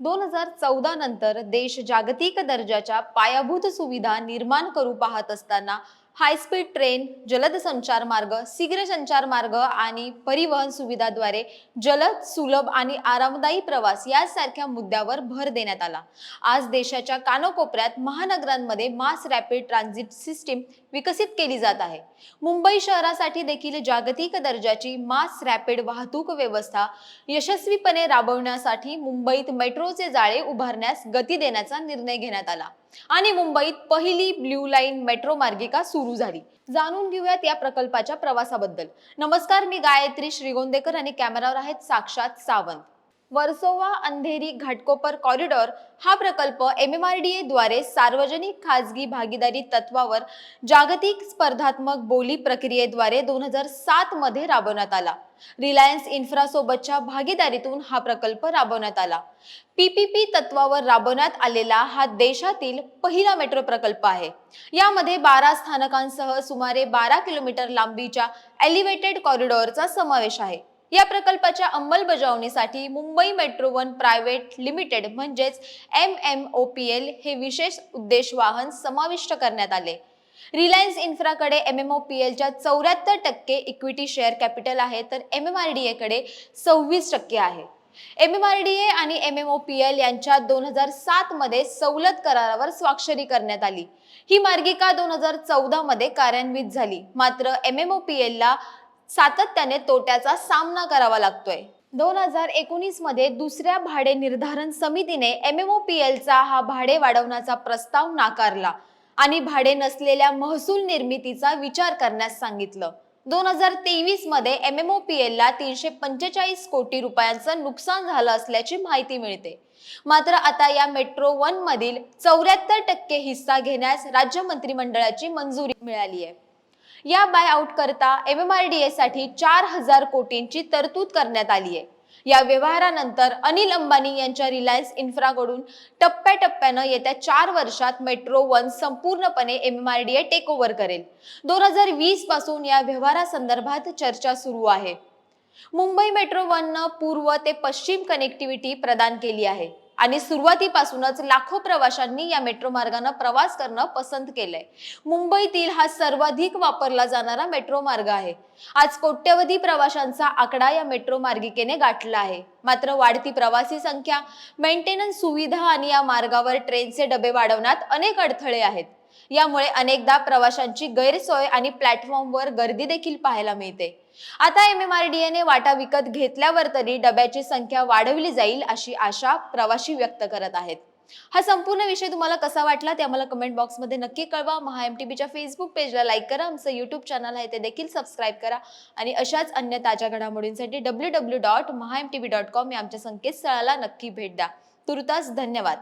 दोन हजार चौदा नंतर देश जागतिक दर्जाच्या पायाभूत सुविधा निर्माण करू पाहत असताना हायस्पीड ट्रेन जलद संचार मार्ग शीघ्र संचार मार्ग आणि परिवहन सुविधाद्वारे जलद सुलभ आणि आरामदायी प्रवास यासारख्या मुद्द्यावर भर देण्यात आला. आज देशाच्या कानोकोपऱ्यात महानगरांमध्ये मास रॅपिड ट्रान्झिट सिस्टीम विकसित केली जात आहे. मुंबई शहरासाठी देखील जागतिक दर्जाची मास रॅपिड वाहतूक व्यवस्था यशस्वीपणे राबवण्यासाठी मुंबईत मेट्रोचे जाळे उभारण्यास गती देण्याचा निर्णय घेण्यात आला. आणि मुंबईत पहिली ब्ल्यू लाईन मेट्रो मार्गिका सुरू झाली. जाणून घेऊयात या प्रकल्पाच्या प्रवासाबद्दल. नमस्कार मी गायत्री श्रीगोंदेकर आणि कॅमेरावर आहेत साक्षात सावंत. वर्सोवा अंधेरी घाटकोपर कॉरिडॉर हा प्रकल्प एम एम आर डी एद्वारे सार्वजनिक खाजगी भागीदारी तत्वावर जागतिक स्पर्धात्मक बोली प्रक्रियेद्वारे दोन हजार सात मध्ये राबवण्यात आला. रिलायन्स इन्फ्रासोबतच्या भागीदारीतून हा प्रकल्प राबवण्यात आला. पीपीपी तत्वावर राबवण्यात आलेला हा देशातील पहिला मेट्रो प्रकल्प आहे. यामध्ये बारा स्थानकांसह सुमारे बारा किलोमीटर लांबीच्या एलिव्हेटेड कॉरिडॉरचा समावेश आहे. या प्रकल्पाच्या अंमलबजावणीसाठी Mumbai metro one private limited म्हणजेच M M O P L हे विशेष उद्देश वाहन समाविष्ट करण्यात आले. रिलायन्स इन्फ्राकडे एम एम ओ पी एलच्या चौऱ्याहत्तर टक्के इक्विटी शेअर कॅपिटल आहे तर एम एम आर डी एकडे सव्वीस टक्के आहे. M M R D A आणि M M O P L यांच्या दोन हजार सात मध्ये सवलत करारावर स्वाक्षरी करण्यात आली. ही मार्गिका दोन हजार चौदा मध्ये कार्यान्वित झाली. मात्र एम एम ओ पी एलला सातत्याने तोट्याचा सामना करावा लागतोय. दोन हजार एकोणीसमध्ये दुसऱ्या भाडे निर्धारण समितीने एम एम ओ पी एलचा हा भाडे वाढवण्याचा प्रस्ताव नाकारला आणि भाडे नसलेल्या महसूल निर्मितीचा विचार करण्यास सांगितलं. दोन हजार तेवीसमध्ये एम एम ओ पी एलला तीनशे पंचेचाळीस कोटी रुपयांचं नुकसान झालं असल्याची माहिती मिळते. मात्र आता या मेट्रो वन मधील चौऱ्याहत्तर टक्के हिस्सा घेण्यास राज्य मंत्रिमंडळाची मंजुरी मिळाली आहे या बाय आउट करता एम एम आर डी एसाठी साठी चार हजार कोटींची तरतूद करण्यात आली आहे. या व्यवहारानंतर अनिल अंबानी यांच्या रिलायन्स इन्फ्राकडून टप्प्याटप्प्यानं येत्या चार वर्षात मेट्रो वन संपूर्णपणे M M R D A take over करेल. दोन हजार वीसपासून या व्यवहारासंदर्भात चर्चा सुरू आहे. मुंबई मेट्रो वननं पूर्व ते पश्चिम कनेक्टिव्हिटी प्रदान केली आहे. आणि सुरुवातीपासूनच लाखो प्रवाशांनी या मेट्रो मार्गाने प्रवास करणं पसंत केलंय. मुंबईतील हा सर्वाधिक वापरला जाणारा मेट्रो मार्ग आहे. आज कोट्यवधी प्रवाशांचा आकडा या मेट्रो मार्गिकेने गाठला आहे. मात्र वाढती प्रवासी संख्या मेंटेनन्स सुविधा आणि या मार्गावर ट्रेनचे डबे वाढवण्यात अनेक अडथळे आहेत. यामुळे अनेकदा प्रवाशांची गैरसोय आणि प्लॅटफॉर्मवर गर्दी देखील पाहायला मिळते. आता एम एम आर डी एने वाटा विकत घेतल्यावर तरी डब्याची संख्या वाढवली जाईल अशी आशा प्रवाशी व्यक्त करत आहेत. हा संपूर्ण विषय तुम्हाला कसा वाटला ते आम्हाला कमेंट बॉक्समध्ये नक्की कळवा. महा एम टी बीच्या फेसबुक पेजला लाईक करा. आमचं यूट्यूब चॅनल आहे ते देखील सबस्क्राईब करा. आणि अशाच अन्य ताज्या घडामोडींसाठी W W dot Maha M T B dot com या आमच्या संकेतस्थळाला नक्की भेट द्या. तुर्तास धन्यवाद.